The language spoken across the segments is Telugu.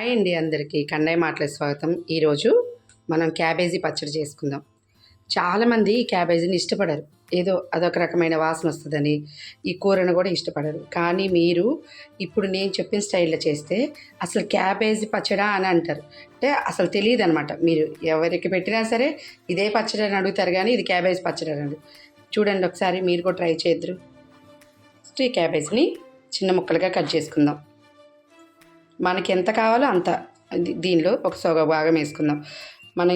హాయ్ అండి అందరికీ. కన్నయ్య మాటల స్వాగతం. ఈరోజు మనం క్యాబేజీ పచ్చడి చేసుకుందాం. చాలామంది ఈ క్యాబేజీని ఇష్టపడరు. ఏదో అదొక రకమైన వాసన వస్తుందని ఈ కూరను కూడా ఇష్టపడరు. కానీ మీరు ఇప్పుడు నేను చెప్పిన స్టైల్లో చేస్తే అసలు క్యాబేజీ పచ్చడా అని అంటారు. అంటే అసలు తెలియదు అనమాట మీరు ఎవరికి పెట్టినా సరే ఇదే పచ్చడి అని అడుగుతారు కానీ ఇది క్యాబేజీ పచ్చడి అని అడుగు చూడండి ఒకసారి మీరు కూడా ట్రై చేద్దరు. ఫస్ట్ ఈ క్యాబేజీని చిన్న ముక్కలుగా కట్ చేసుకుందాం. మనకి ఎంత కావాలో అంత. దీనిలో ఒక సగ భాగం వేసుకుందాం. మన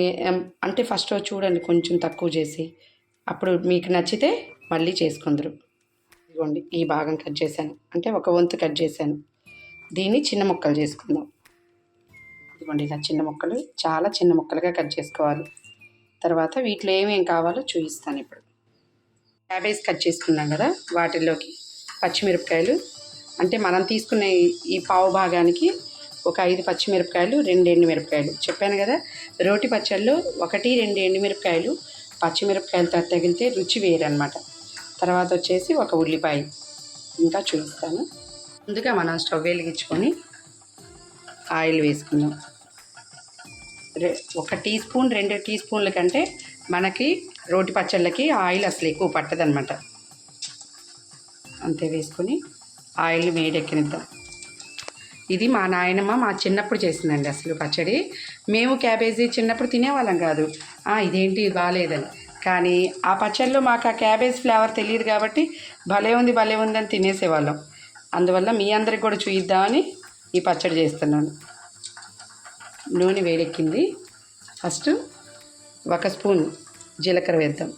అంటే ఫస్ట్ చూడండి కొంచెం తక్కువ చేసి. అప్పుడు మీకు నచ్చితే మళ్ళీ చేసుకుందరు. ఇదిగోండి ఈ భాగం కట్ చేశాను. అంటే ఒక వంతు కట్ చేశాను. దీన్ని చిన్న ముక్కలు చేసుకుందాం. ఇదిగోండి ఇలా చిన్న ముక్కలు చాలా చిన్న ముక్కలుగా కట్ చేసుకోవాలి. తర్వాత వీటిలో ఏమేం కావాలో చూపిస్తాను ఇప్పుడు. క్యాబేజ్ కట్ చేసుకున్నాం కదా వాటిల్లోకి పచ్చిమిరపకాయలు అంటే మనం తీసుకునే ఈ- పావు భాగానికి ఒక ఐదు పచ్చిమిరపకాయలు రెండు ఎండుమిరపకాయలు. చెప్పాను కదా రోటి పచ్చళ్ళు ఒకటి రెండు ఎండుమిరపకాయలు పచ్చిమిరపకాయలతో తగిలితే రుచి వేరనమాట తర్వాత వచ్చేసి ఒక ఉల్లిపాయ. ఇంకా చూపిస్తాను. ముందుగా మనం స్టవ్ వెలిగించుకొని ఆయిల్ వేసుకుందాం. ఒక టీ స్పూన్ రెండు టీ స్పూన్ల కంటే మనకి రోటి పచ్చళ్ళకి ఆయిల్ అసలు ఎక్కువ పట్టదనమాట అంతే వేసుకొని ఆయిల్ వేడెక్కనిద్దాం. ఇది మా నాయనమ్మ మా చిన్నప్పుడు చేసిందండి అసలు పచ్చడి. మేము క్యాబేజీ చిన్నప్పుడు తినేవాళ్ళం కాదు. ఇదేంటి? ఇది బాగాలేదని కానీ ఆ పచ్చడిలో మాకు ఆ క్యాబేజ్ ఫ్లేవర్ తెలియదు కాబట్టి భలే ఉంది భలే ఉంది అని తినేసేవాళ్ళం. అందువల్ల మీ అందరికి కూడా చూయిద్దామని ఈ పచ్చడి చేస్తున్నాను. నూనె వేడెక్కింది. ఫస్ట్ ఒక స్పూన్ జీలకర్ర వేద్దాం.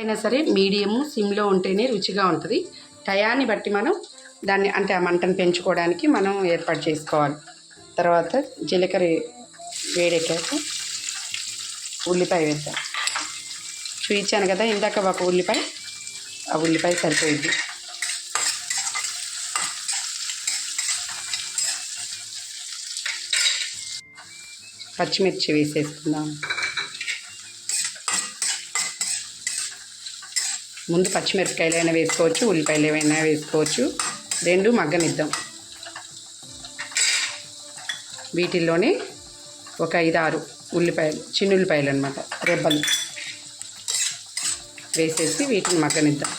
అయినా సరే మీడియము సిమ్లో ఉంటేనే రుచిగా ఉంటుంది. టయాన్ని బట్టి మనం దాన్ని అంటే ఆ మంటను పెంచుకోవడానికి మనం ఏర్పాటు చేసుకోవాలి. తర్వాత జీలకర్ర వేడెక్కాక ఉల్లిపాయ వేద్దాం. చూయించాను కదా ఇందాక ఒక ఉల్లిపాయ ఆ ఉల్లిపాయ సరిపోయింది. పచ్చిమిర్చి వేసేసుకుందాం. ముందు పచ్చిమిరపకాయలు అయినా వేసుకోవచ్చు ఉల్లిపాయలు ఏమైనా వేసుకోవచ్చు. రెండు మగ్గనిద్దాం. వీటిల్లోనే ఒక ఐదు ఆరు ఉల్లిపాయలు చిన్న ఉల్లిపాయలు అనమాట రెబ్బలు వేసేసి వీటిని మగ్గనిద్దాం.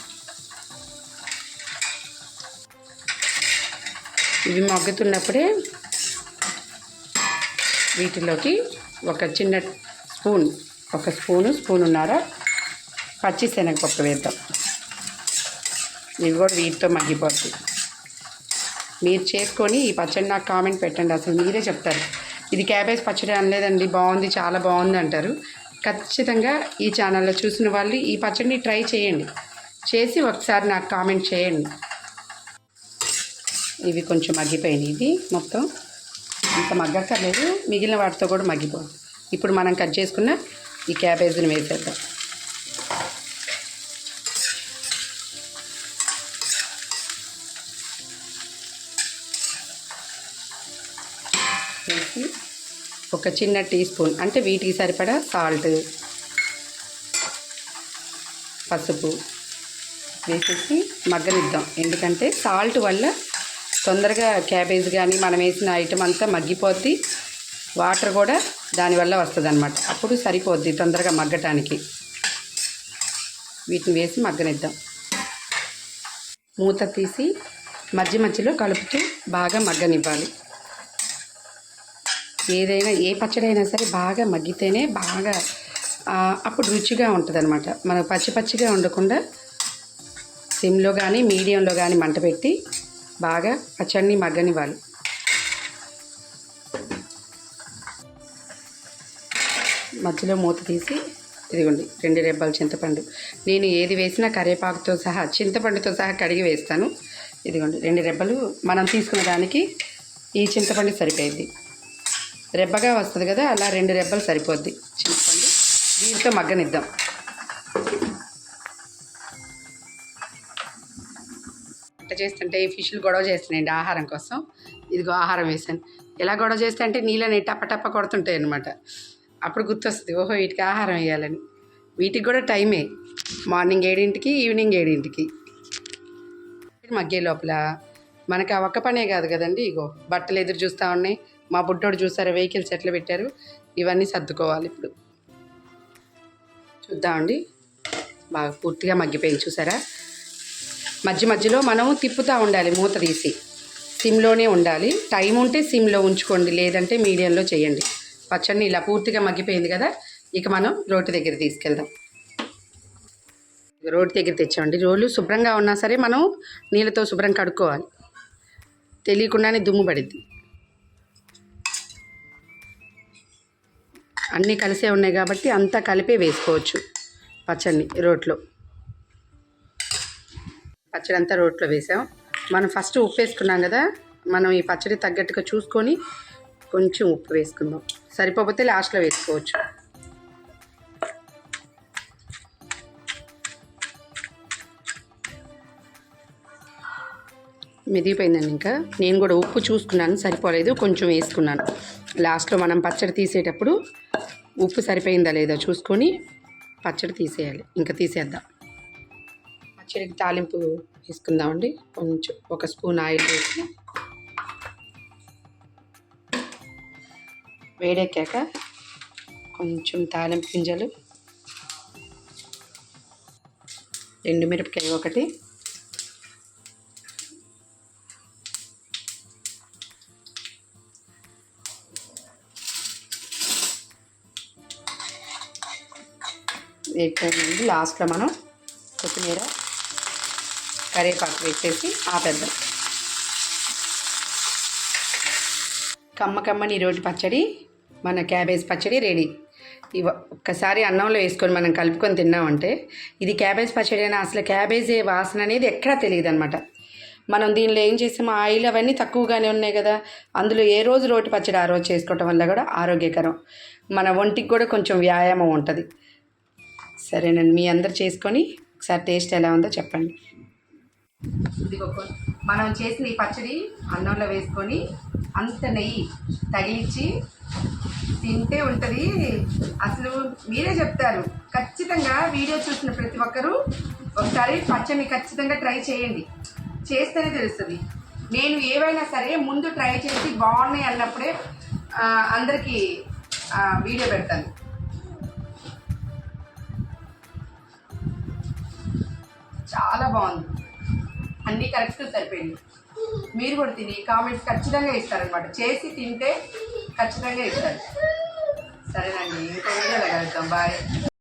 ఇవి మగ్గుతున్నప్పుడే వీటిలోకి ఒక చిన్న స్పూన్ ఒక స్పూను స్పూన్ ఉన్నారా పచ్చి శనగపప్పు వేద్దాం. ఇవి కూడా వీటితో మగ్గిపోతుంది మీరు చేసుకొని ఈ పచ్చడి నాకు కామెంట్ పెట్టండి. అసలు మీరే చెప్తారు. ఇది క్యాబేజ్ పచ్చడి అనలేదండి. బాగుంది చాలా బాగుంది అంటారు. ఖచ్చితంగా ఈ ఛానల్లో చూసిన వాళ్ళు ఈ పచ్చడిని ట్రై చేయండి. చేసి ఒకసారి నాకు కామెంట్ చేయండి. ఇవి కొంచెం మగ్గిపోయినాయి. ఇది మొత్తం అంత మగ్గక్కర్లేదు. మిగిలిన వాటితో కూడా మగ్గిపోదు ఇప్పుడు మనం కట్ చేసుకున్న ఈ క్యాబేజీని వేసేద్దాం వేసి ఒక చిన్న టీ స్పూన్. అంటే వీటికి సరిపడా సాల్ట్ పసుపు వేసేసి మగ్గనిద్దాం. ఎందుకంటే సాల్ట్ వల్ల తొందరగా క్యాబేజ్ కానీ మనం వేసిన ఐటమ్ అంతా మగ్గిపోద్ది. వాటర్ కూడా దానివల్ల వస్తుంది అనమాట అప్పుడు సరిపోద్ది తొందరగా మగ్గటానికి. వీటిని వేసి మగ్గనిద్దాం. మూత తీసి మధ్య మధ్యలో కలుపుతూ బాగా మగ్గనివ్వాలి. ఏదైనా ఏ పచ్చడి అయినా సరే బాగా మగ్గితేనే బాగా అప్పుడు రుచిగా ఉంటుంది అనమాట మనకు పచ్చి పచ్చిగా ఉండకుండా సిమ్లో కానీ మీడియంలో కానీ మంట పెట్టి బాగా పచ్చడిని మగ్గనివ్వాలి. మధ్యలో మూత తీసి ఇదిగోండి రెండు రెబ్బలు చింతపండు. నేను ఏది వేసినా కరివేపాకుతో సహా చింతపండుతో సహా కడిగి వేస్తాను. ఇదిగోండి రెండు రెబ్బలు మనం తీసుకున్న దానికి ఈ చింతపండు సరిపోయింది. రెబ్బగా వస్తుంది కదా అలా రెండు రెబ్బలు సరిపోద్ది. చింతపండు దీంట్లో మగ్గనిద్దాం. వంట చేస్తుంటే ఈ ఫిష్లు గొడవ చేస్తున్నాయండి ఆహారం కోసం. ఇదిగో ఆహారం వేసాను ఎలా గొడవ చేస్తే అంటే నీళ్ళని టపటప కొడుతుంటాయి అనమాట అప్పుడు గుర్తొస్తుంది ఓహో వీటికి ఆహారం వేయాలని. వీటికి కూడా టైమే. మార్నింగ్ ఏడింటికి ఈవినింగ్ ఏడింటికి. మగ్గే లోపల. మనకి ఆ ఒక్క పనే కాదు కదండి ఇగో బట్టలు ఎదురు చూస్తూ ఉన్నాయి. మా బుడ్డోడు చూసారా వెహికల్స్ ఎట్లా పెట్టారు. ఇవన్నీ సర్దుకోవాలి ఇప్పుడు. చూద్దామండి. బాగా పూర్తిగా మగ్గిపోయింది చూసారా? మధ్య మధ్యలో మనం తిప్పుతూ ఉండాలి మూత తీసి. సిమ్లోనే ఉండాలి. టైం ఉంటే సిమ్లో ఉంచుకోండి లేదంటే మీడియంలో చేయండి. పచ్చడిని ఇలా పూర్తిగా మగ్గిపోయింది కదా ఇక మనం రోటి దగ్గర తీసుకెళ్దాం. రోడ్డు దగ్గర తెచ్చామండి. రోడ్లు శుభ్రంగా ఉన్నా సరే మనం నీళ్ళతో శుభ్రం కడుక్కోవాలి. తెలియకుండానే దుమ్ము పడిద్ది. అన్నీ కలిసే ఉన్నాయి కాబట్టి అంతా కలిపే వేసుకోవచ్చు పచ్చడిని రోట్లో. పచ్చడి అంతా రోట్లో వేసాం. మనం ఫస్ట్ ఉప్పు వేసుకున్నాం కదా మనం ఈ పచ్చడి తగ్గట్టుగా చూసుకొని కొంచెం ఉప్పు వేసుకుందాం. సరిపోతే లాస్ట్లో వేసుకోవచ్చు. మెదిగిపోయిందండి ఇంకా. నేను కూడా ఉప్పు చూసుకున్నాను సరిపోలేదు కొంచెం వేసుకున్నాను. లాస్ట్లో మనం పచ్చడి తీసేటప్పుడు ఉప్పు సరిపోయిందా లేదా చూసుకొని పచ్చడి తీసేయాలి. ఇంకా తీసేద్దాం. పచ్చడికి తాలింపు వేసుకుందామండి. కొంచెం ఒక స్పూన్ ఆయిల్ వేసి వేడెక్కాక కొంచెం తాలింపు గింజలు ఎండు మిరపకాయ ఒకటి వేగిపోయిందండి లాస్ట్లో మనం కొత్తిమీర కరివేపాకు వేసేసి ఆపేద్దాం. కమ్మ కమ్మని రోటి పచ్చడి మన క్యాబేజ్ పచ్చడి రెడీ. ఇవ ఒక్కసారి అన్నంలో వేసుకొని మనం కలుపుకొని తిన్నామంటే ఇది క్యాబేజ్ పచ్చడి అయినా అసలు క్యాబేజీ వాసన అనేది ఎక్కడా తెలియదు అనమాట మనం దీనిలో ఏం చేసామో ఆయిల్ అవన్నీ తక్కువగానే ఉన్నాయి కదా. అందులో ఏ రోజు రోటి పచ్చడి ఆ రోజు చేసుకోవటం వల్ల కూడా ఆరోగ్యకరం. మన ఒంటికి కూడా కొంచెం వ్యాయామం ఉంటుంది. సరేనండి. మీ అందరు చేసుకొని ఒకసారి టేస్ట్ ఎలా ఉందో చెప్పండి. ఇదిగో మనం చేసిన ఈ పచ్చడి అన్నంలో వేసుకొని అంత నెయ్యి తగిలించి తింటే ఉంటుంది. అసలు మీరే చెప్తారు. ఖచ్చితంగా వీడియో చూసిన ప్రతి ఒక్కరూ ఒకసారి పచ్చడిని ఖచ్చితంగా ట్రై చేయండి. చేస్తేనే తెలుస్తుంది. నేను ఏవైనా సరే ముందు ట్రై చేసి బాగున్నాయి అన్నప్పుడే అందరికీ వీడియో పెడతాను. చాలా బాగుంది. అన్నీ కరెక్ట్గా సరిపోయింది. మీరు కూడా తిని కామెంట్స్ ఖచ్చితంగా ఇస్తారనమాట చేసి తింటే ఖచ్చితంగా ఇస్తారు. సరేనండి ఇంకో వీడియోలో కలుద్దాం. బాయ్.